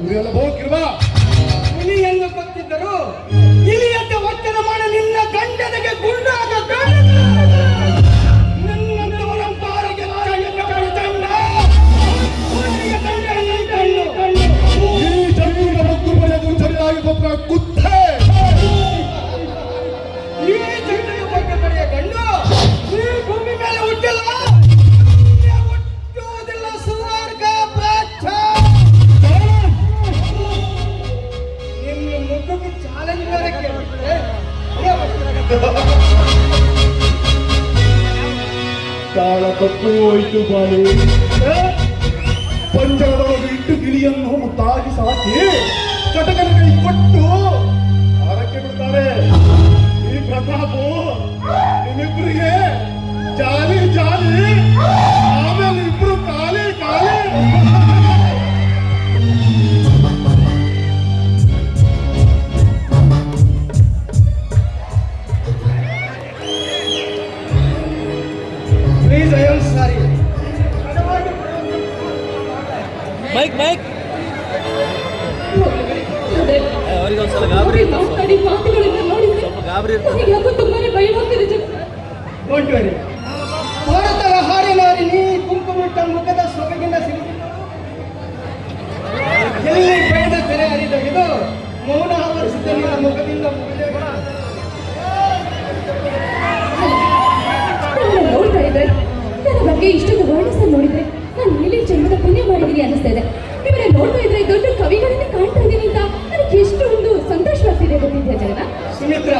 তুমি হলে ভুল ಕಾಳ ತಪ್ಪು ಹೋಯ್ತು ಬಾಳಿ ಪಂಜರದೊಳಗೆ ಇಟ್ಟು ಗಿಳಿಯನ್ನು ಮುತ್ತಾಗಿ ಸಾಕಿ ಕಟಕನಿಗೆ ಕೊಟ್ಟು ಆರಕ್ಕೆ ಬಿಡ್ತಾರೆ. ಈ ಪ್ರತಾಪು ನಿಮ್ಮಿಬ್ಬರಿಗೆ ಜಾಲಿ ಜಾಲಿ ಆಮೇಲೆ ಇಬ್ರು ಕಾಲಿ ಅವರಿಗೆ ಒಂದ್ಸಲ ಗಾಬರಿ ಸ್ವಲ್ಪ. ಗಾಬರಿ ಇರ್ತದೆ ಭಾರತದ ಹಾಡಿನಾರಿ ನೀ ಕುಂಕುಮಿಟ್ಟ ಮುಖದ ಸೊಬಗಿನ ಸಿರಿದು ಎಲ್ಲಿ ಬೆಳೆದ ತೆರೆ ಹರಿದೊಗೆದು ಮೌನ ಆವರಿಸಿದ ನಿನ್ನ ಮುಖದಿಂದ ಮುಗಿದೇ ನೋಡ್ತಾ ಇದ್ರೆ ನನ್ನ ಬಗ್ಗೆ ಇಷ್ಟೊಂದು ವರ್ಣಿಸ ನೋಡಿದ್ರೆ ನಾನು ಇಲ್ಲಿ ಜನ್ಮದ ಪುಣ್ಯ ಮಾಡಿದ್ದೀನಿ ಅನಿಸ್ತಾ ಇದೆ. ಇವರನ್ನ ನೋಡ್ತಾ ಇದ್ರೆ ದೊಡ್ಡ ಕವಿಗಳನ್ನೇ ಕಾಣ್ತಾ ಇದ್ದೀನಿ ಅಂತ ಸುಮಿತ್ರ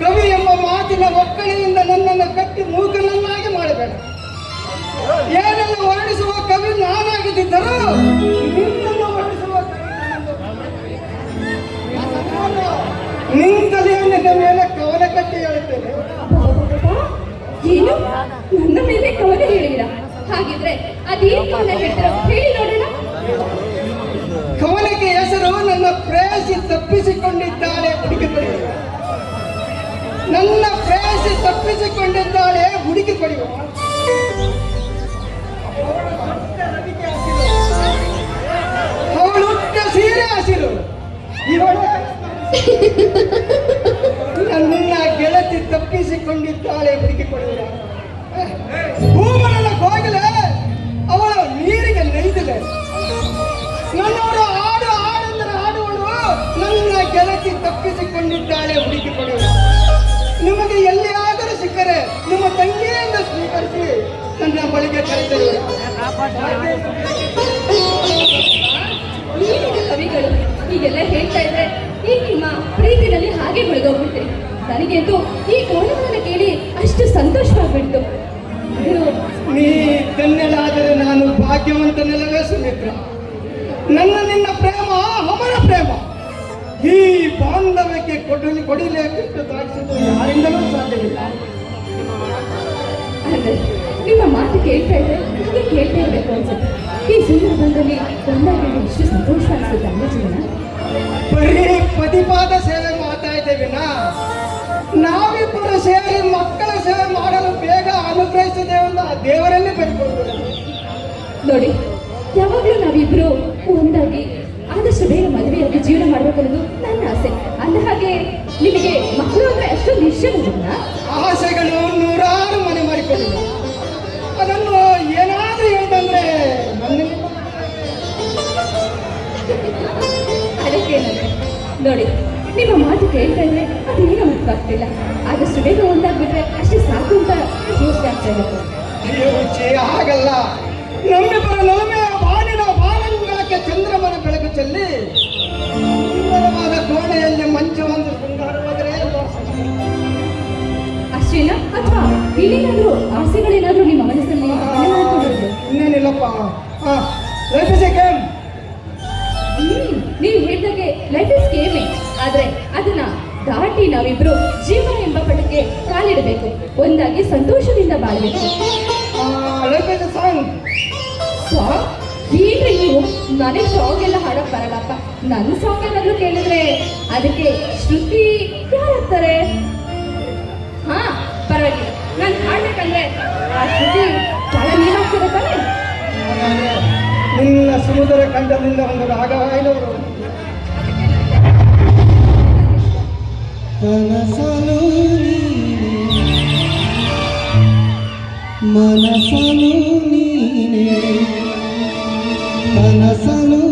ಕವಿ ಎಂಬ ಮಾತಿನ ಒಕ್ಕಣೆಯಿಂದ ನನ್ನನ್ನು ಕಟ್ಟಿ ಮೂಕನನ್ನಾಗಿ ಮಾಡಬೇಡ. ಏನನ್ನು ವರ್ಣಿಸುವ ಕವಿ ನಾನಾಗಿದ್ದರೂ ನಿನ್ನನ್ನು ವರ್ಣಿಸುವ. ನಿಂತಲೇ ನಿನ್ನ ಮೇಲೆ ಕವನ ಕಟ್ಟಿ ಹೇಳುತ್ತೇನೆ. ಏನು? ನನ್ನ ಮೇಲೆ ಕವನ ಹೇಳಿಲ್ಲ. ಹಾಗಿದ್ರೆ ಅದೇನು ಕವನ ಹೇಳ್ತೀರ? ಹೇಳಿ ನೋಡೋಣ. ಕವನಕ್ಕೆ ಹೆಸರು ನನ್ನ ಪ್ರೇಯಸಿ ಪಡೆಯುವ ನನ್ನ ಪ್ರೇಯಸಿ ತಪ್ಪಿಸಿಕೊಂಡಿದ್ದಾಳೆ ಹುಡುಗಿ ಪಡೆಯುವ ಅವಳು ಹುಟ್ಟ ಸೀರೆ ಹಸಿರು. ನನ್ನ ಗೆಳತಿ ತಪ್ಪಿಸಿಕೊಂಡಿದ್ದಾಳೆ, ಹುಡುಕಿ ಪಡೆಯುವ ಭೂಮನ ಕೋಗಿಲೆ ಅವಳು ನೀರಿಗೆ ನೈದಿದೆ ನನ್ನವರು ಹಾಡು ಹಾಡೆಂದರೆ ಹಾಡುವಳು. ನನ್ನ ಗೆಳತಿ ತಪ್ಪಿಸಿಕೊಂಡಿದ್ದಾಳೆ, ಹುಡುಕಿ ಪಡೆಯುವ ನಿಮಗೆ ಎಲ್ಲಿಯಾದರೂ ಸಿಕ್ಕರೆ ನಿಮ್ಮ ತಂಗಿಯಿಂದ ಸ್ವೀಕರಿಸಿ ನನ್ನ ಬಳಿಗೆ ಕರೆತರು. ಕವಿಗಳು ಹೀಗೆಲ್ಲ ಹೇಳ್ತಾ ಇದ್ರೆ ಈ ನಿಮ್ಮ ಪ್ರೀತಿನಲ್ಲಿ ಹಾಗೆ ಬೆಳೆದೋಗ್ಬಿಟ್ಟೆ ನನಗಂತೂ ಈ ಕೋಣವನ್ನು ಕೇಳಿ ಅಷ್ಟು ಸಂತೋಷವಾಗ್ಬಿಡ್ತು ನೀ ಧನ್ಯಳಾದರೆ ನಾನು ಭಾಗ್ಯವಂತನೆಲ್ಲವೇ ಸುಮಿತ್ರ. ನನ್ನ ನಿನ್ನ ಪ್ರೇಮ ಅಮರ ಪ್ರೇಮ. ಈ ಬಾಂಧವ್ಯಕ್ಕೆ ಕೊಡಲಿ ಕೊಡಿಲೇಬೇಕು ತಾಗಿಸಿದ್ದು ಯಾರಿಂದಲೂ ಸಾಧ್ಯವಿಲ್ಲ. ನಿಮ್ಮ ಮಾತು ಕೇಳ್ತಾ ಇದ್ರೆ ಹಾಗೆ ಕೇಳ್ತಾ ಇರಬೇಕು ಅನ್ಸುತ್ತೆ. ಈ ಸಂದರ್ಭದಲ್ಲಿ ತಂದಾಗ ಎಷ್ಟು ಸಂತೋಷ ಅನಿಸುತ್ತೆ ಅಲ್ಲ ಜೀವನ? ಬರೀ ಪ್ರತಿಪಾದ ಸೇವೆ ಮಾಡ್ತಾ ಇದ್ದೇವೆ ನಾವಿಬ್ಬರು ಸೇರಿ ಮಕ್ಕಳ ಸೇವೆ ಮಾಡಲು ಬೇಗ ಅನುಗ್ರಹಿಸಿದ್ದೇವೆಂದು ಆ ದೇವರಲ್ಲಿ ಬೇಡ್ಕೊಳ್ಬೋದು ನೋಡಿ ಯಾವಾಗಲೂ ನಾವಿಬ್ರು ಒಂದಾಗಿ ಆದಷ್ಟು ಬೇಗ ಮದುವೆಯಾಗಿ ಜೀವನ ಮಾಡಬೇಕು ಅನ್ನೋದು ನನ್ನ ಆಸೆ. ಅಂದ ಹಾಗೆ ನಿಮಗೆ ಮಕ್ಕಳು ಅಂದ್ರೆ ಅಷ್ಟೊಂದು ಇಷ್ಟ ಜೀವನ ಆಸೆಗಳು ನೂರಾರು ಮನೆ ಮಾಡಿಕೊಂಡಿಲ್ಲ ಅದನ್ನು ಏನಾದರೂ ಹೇಳ್ದಂದ್ರೆ ಅದಕ್ಕೆ ಅದಕ್ಕೇನಂದ್ರೆ ನೋಡಿ ನಿಮ್ಮ ಮಾತು ಕೇಳ್ತಾ ಇದ್ರೆ ಅದೇನೋ ಅರ್ಥವಾಗ್ತಿಲ್ಲ ಆದಷ್ಟು ಬೇಗ ಒಂದಾಗ್ಬಿಟ್ರೆ ಅಷ್ಟೇ ಸಾಕು ಅಂತ ಯೋಚನೆ ಆಗ್ತಾ ಅಯ್ಯೋ ಛೇ ಹಾಗಲ್ಲ. ನಮ್ಮಿಬ್ಬರ ನಲುಮೆಯ ಬಾಣಿನ ಬಾಲಂಗಳಕ್ಕೆ ಚಂದ್ರಮನ ಬೆಳಕು ಚೆಲ್ಲಿ ಕೋಣೆಯಲ್ಲಿ ಮಂಚು ಒಂದು ಶೃಂಗಾರವಾದರೆ ಅಷ್ಟೇನಾ? ಅಥವಾ ಇನ್ನೇನಾದ್ರೂ ಆಸೆಗಳೇನಾದ್ರೂ ನಿಮ್ಮ ಮನಸ್ಸಲ್ಲಿ ಇನ್ನೇನಿಲ್ಲಪ್ಪ. ಲೈಫ್ ಇಸ್ ಎ ಗೇಮ್ ನೀವು ಹೇಳಿದಾಗೆ ಲೈಫ್ ಇಸ್ ಗೇಮೇ ಆದ್ರೆ ಅದನ್ನ ದಾಟಿ ನಾವಿಬ್ರು ಜೀವನ ಎಂಬ ಪಟಕ್ಕೆ ಕಾಲಿಡಬೇಕು. ಒಂದಾಗಿ ಸಂತೋಷದಿಂದ ಬಾಳ್ಬೇಕು. Life is a song song ಏನ್ರಿ ನೀವು ನನಗೆ ಸಾಂಗ್ ಎಲ್ಲ ಹಾಡೋಕೆ ಬರಲ್ಲಪ್ಪ ನನ್ನ ಸಾಂಗ್ ಏನಾದರೂ ಕೇಳಿದ್ರೆ ಅದಕ್ಕೆ ಶ್ರುತಿ ಯಾರಾಗ್ತಾರೆ ಹಾ ಪರವಾಗಿಲ್ಲ. ನಾನು ಹಾಡ್ಬೇಕಂದ್ರೆ ಆ ಶ್ರುತಿ ಕೆಳ ನೀರಾಗ್ತಾರೆ ತಾನೆ? ನಿನ್ನ ಸಮುದ್ರ ಕಂಡದಿಂದ ಒಂದು ರಾಗ ಹಾಡಿದವರು ಕನಸನು ಮನಸನು ನೀನೇ. మనసలు